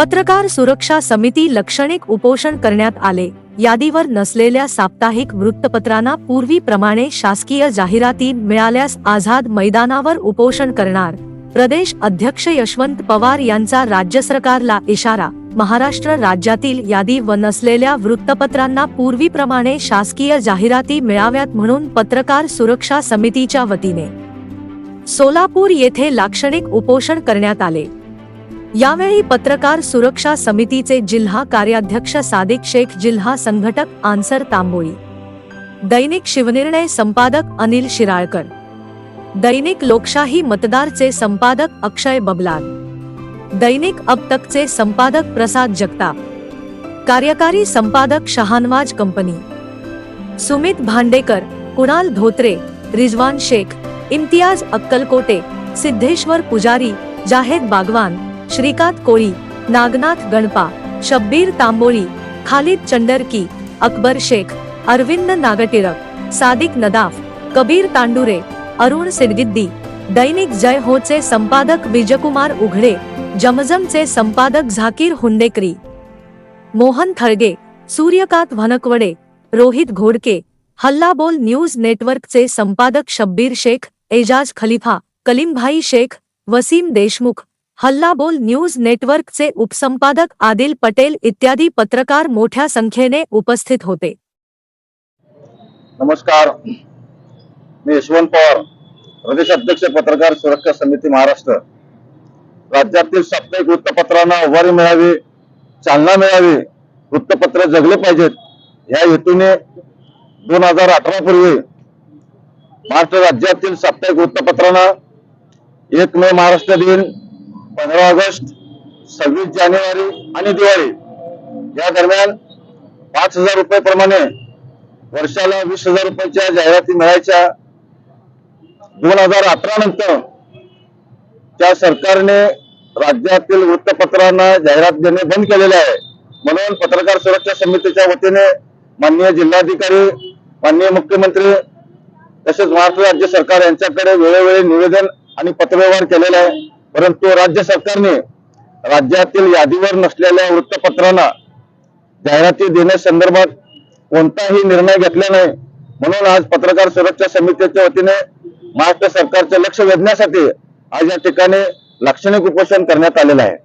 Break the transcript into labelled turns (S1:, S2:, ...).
S1: पत्रकार सुरक्षा समिती लक्षणिक उपोषण करण्यात आले. यादीवर नसलेल्या साप्ताहिक वृत्तपत्रांना पूर्वीप्रमाणे शासकीय जाहिराती मिळाल्यास आझाद मैदानावर उपोषण करणार. प्रदेश अध्यक्ष यशवंत पवार यांचा राज्य सरकारला इशारा. महाराष्ट्र राज्यातील यादी व नसलेल्या वृत्तपत्रांना पूर्वीप्रमाणे शासकीय जाहिराती मिळाव्यात म्हणून पत्रकार सुरक्षा समितीच्या वतीने. सोलापूर येथे लाक्षणिक उपोषण करण्यात आले. यावेळी पत्रकार सुरक्षा समितीचे जिल्हा कार्याध्यक्ष सादिक शेख जिल्हा संघटक आन्सर तांबोळी. दैनिक शिवनिर्णय संपादक अनिल शिराळकर. दैनिक लोकशाही मतदारचे संपादक अक्षय बबलाल. दैनिक अब तकचे संपादक प्रसाद जगताप. कार्यकारी संपादक शहानवाज कंपनी. सुमित भांडेकर कुणाल धोत्रे रिजवान शेख इम्तियाज अक्कलकोटे सिद्धेश्वर पुजारी जाहेद बागवान श्रीकांत कोळी नागनाथ गणपा शब्बीर तांबोळी खालिद चंडरकी अकबर शेख अरविंद नागटिळक सादिक नदाफ कबीर तांडुरे अरुण सिरगिद्दी दैनिक जय होचे संपादक विजयकुमार उघडे जमजमचे संपादक झाकीर हुंडेकरी. मोहन थळगे सूर्यकांत भनकवडे रोहित घोडके हल्लाबोल न्यूज नेटवर्कचे संपादक शब्बीर शेख एजाज खलिफा कलीमभाई शेख वसीम देशमुख हल्लाबोल न्यूज नेटवर्कचे उपसंपादक आदिल पटेल इत्यादी पत्रकार मोठ्या संख्येने उपस्थित होते.
S2: नमस्कार. मी यशवंत पवार प्रदेश अध्यक्ष पत्रकार सुरक्षा समिती महाराष्ट्र. राज्यातील साप्ताहिक वृत्तपत्रांना उभारी मिळावी चालना मिळावी वृत्तपत्र जगले पाहिजेत या हेतूने दोन हजार अठरा पूर्वी महाराष्ट्र राज्यातील साप्ताहिक वृत्तपत्रांना एक मे महाराष्ट्र दिन पंधरा ऑगस्ट सव्वीस जानेवारी आणि दिवाळी. या दरम्यान पाच हजार रुपये प्रमाणे वर्षाला वीस हजार रुपयाच्या जाहिराती मिळायच्या. दोन हजार अठरा नंतर त्या सरकारने राज्यातील वृत्तपत्रांना जाहिरात देणे बंद केलेले आहे. म्हणून पत्रकार सुरक्षा समितीच्या वतीने माननीय जिल्हाधिकारी माननीय मुख्यमंत्री तसेच महाराष्ट्र राज्य सरकार यांच्याकडे वेळोवेळी निवेदन आणि पत्रव्यवहार केलेला आहे. परंतु राज्य सरकारने राज्यातील यादीवर नसलेल्या वृत्तपत्रांना जाहिराती देण्यासंदर्भात कोणताही निर्णय घेतला नाही. म्हणून आज पत्रकार सुरक्षा समितीच्या वतीने महाराष्ट्र सरकारचे लक्ष वेधण्यासाठी आज या ठिकाणी लाक्षणिक उपोषण करण्यात आलेलं आहे.